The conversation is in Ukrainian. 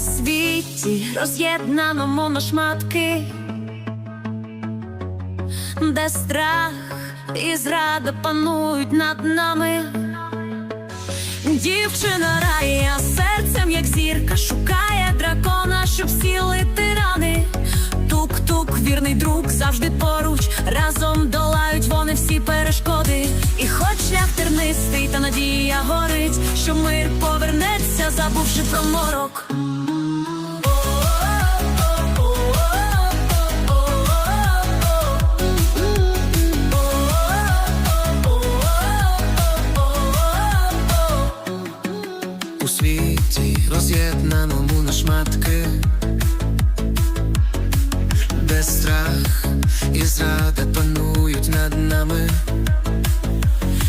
світі, роз'єднаному на шматки, де страх і зрада панують над нами. Дівчина рає серцем, як зірка, шукає дракона, щоб сілити рани. Тук-тук, вірний друг, завжди поруч. Разом долають вони всі перешкоди. І хоч шлях тернистий, та надія горить, що мир повернеться, забувши про морок. Світі, роз'єднаному на шматки, де страх і зрада панують над нами.